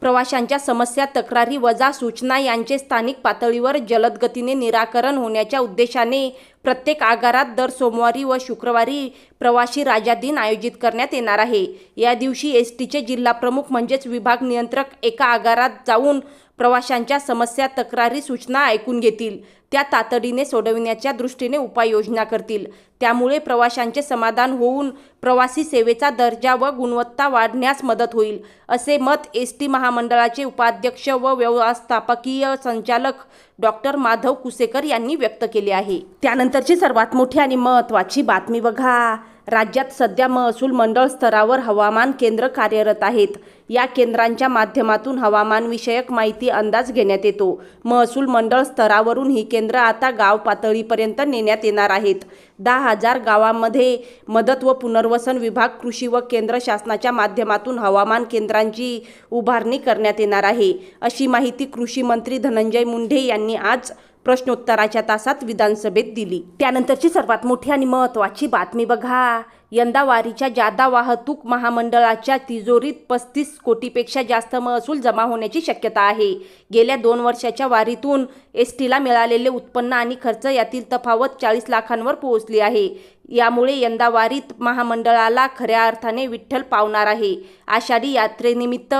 प्रवाशांच्या समस्या तक्रारी वजा सूचना यांचे स्थानिक पातळीवर जलद गतीने निराकरण होण्याच्या उद्देशाने प्रत्येक आगारात दर सोमवारी व शुक्रवारी प्रवासी राजा दिन आयोजित करण्यात येणार आहे. या दिवशी एस टीचे जिल्हा प्रमुख म्हणजेच विभाग नियंत्रक एका आगारात जाऊन प्रवाशांच्या समस्या तक्रारी सूचना ऐकून घेतील. त्या तातडीने सोडविण्याच्या दृष्टीने उपाययोजना करतील. त्यामुळे प्रवाशांचे समाधान होऊन प्रवासी सेवेचा दर्जा व गुणवत्ता वाढण्यास मदत होईल असे मत एस टी महामंडळाचे उपाध्यक्ष व व्यवस्थापकीय संचालक डॉक्टर माधव कुसेकर यांनी व्यक्त केले आहे. त्यानंतरची सर्वात मोठी आणि महत्त्वाची बातमी बघा. राज्यात सध्या महसूल मंडळ स्तरावर हवामान केंद्र कार्यरत आहेत. या केंद्रांच्या माध्यमातून हवामानविषयक माहिती अंदाज घेण्यात येतो. महसूल मंडळ स्तरावरून ही केंद्र आता गाव पातळीपर्यंत नेण्यात येणार आहेत. दहा हजार गावांमध्ये मदत व पुनर्वसन विभाग कृषी व केंद्र शासनाच्या माध्यमातून हवामान केंद्रांची उभारणी करण्यात येणार आहे. अशी माहिती कृषी मंत्री धनंजय मुंडे यांनी आज प्रश्नोत्तराच्या तासात विधानसभेत दिली. त्यानंतरची सर्वात मोठी आणि महत्त्वाची बातमी बघा. यंदा वारीच्या जादा वाहतूक महामंडळाच्या तिजोरीत पस्तीस कोटीपेक्षा जास्त महसूल जमा होण्याची शक्यता आहे. गेल्या दोन वर्षाच्या वारीतून एस टीला मिळालेले उत्पन्न आणि खर्च यातील तफावत चाळीस लाखांवर पोहोचली आहे. यामुळे यंदा वारीत महामंडळाला खऱ्या अर्थाने विठ्ठल पावणार आहे. आषाढी यात्रेनिमित्त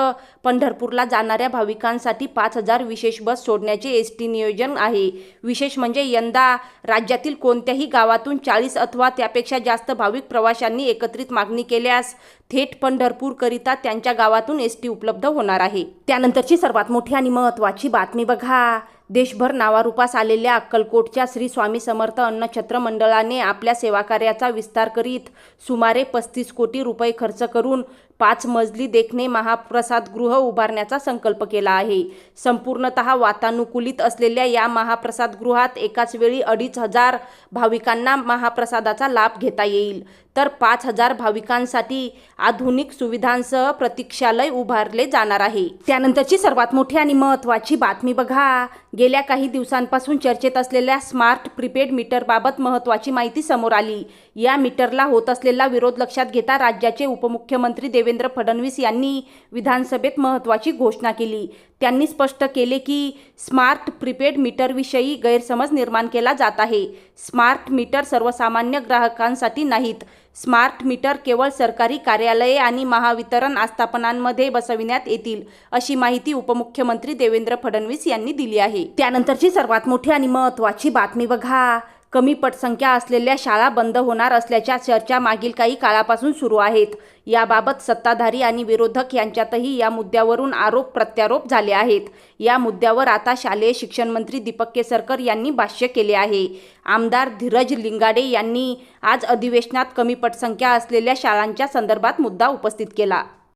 पंढरपूरला जाणाऱ्या भाविकांसाठी पाच हजार विशेष बस सोडण्याचे एस टी नियोजन आहे. विशेष म्हणजे यंदा राज्यातील कोणत्याही गावातून चाळीस अथवा त्यापेक्षा जास्त भाविक प्रवाशांनी एकत्रित मागणी केल्यास थेट पंढरपूरकरिता त्यांच्या गावातून एस टी उपलब्ध होणार आहे. त्यानंतरची सर्वात मोठी आणि महत्त्वाची बातमी बघा. देशभर नावारूपास आलेल्या अक्कलकोटच्या श्री स्वामी समर्थ अन्नछत्र मंडळाने आपल्या सेवाकार्याचा विस्तार करीत सुमारे पस्तीस कोटी रुपये खर्च करून पाच मजली देखणे महाप्रसादगृह उभारण्याचा संकल्प केला आहे. संपूर्णत वातानुकूलित असलेल्या या महाप्रसादगृहात एकाच वेळी अडीच हजार भाविकांना महाप्रसादाचा लाभ घेता येईल. तर पाच हजार भाविकांसाठी आधुनिक सुविधांसह प्रतीक्षालय उभारले जाणार आहे. त्यानंतरची सर्वात मोठी आणि महत्त्वाची बातमी बघा. गेल्या काही दिवसांपासून चर्चेत असलेल्या स्मार्ट प्रीपेड मीटरबाबत महत्त्वाची माहिती समोर आली. या मीटरला होत असलेला विरोध लक्षात घेता राज्याचे उपमुख्यमंत्री देवेंद्र फडणवीस यांनी विधानसभेत महत्त्वाची घोषणा केली. त्यांनी स्पष्ट केले की स्मार्ट प्रीपेड मीटरविषयी गैरसमज निर्माण केला जात आहे. स्मार्ट मीटर सर्वसामान्य ग्राहकांसाठी नाहीत. स्मार्ट मीटर केवळ सरकारी कार्यालये आणि महावितरण आस्थापनांमध्ये बसविण्यात येतील अशी माहिती उपमुख्यमंत्री देवेंद्र फडणवीस यांनी दिली आहे. त्यानंतरची सर्वात मोठी आणि महत्त्वाची बातमी बघा. कमी पटसंख्या असलेल्या शाळा बंद होणार असल्याच्या चर्चा मागील काही काळापासून सुरू आहेत. याबाबत सत्ताधारी आणि विरोधक यांच्यातही या मुद्द्यावरून आरोप प्रत्यारोप झाले आहेत. या मुद्द्यावर आता शालेय शिक्षण मंत्री दीपक केसरकर यांनी भाष्य केले आहे. आमदार धीरज लिंगाडे यांनी आज अधिवेशनात कमी पटसंख्या असलेल्या शाळांच्या संदर्भात मुद्दा उपस्थित केला.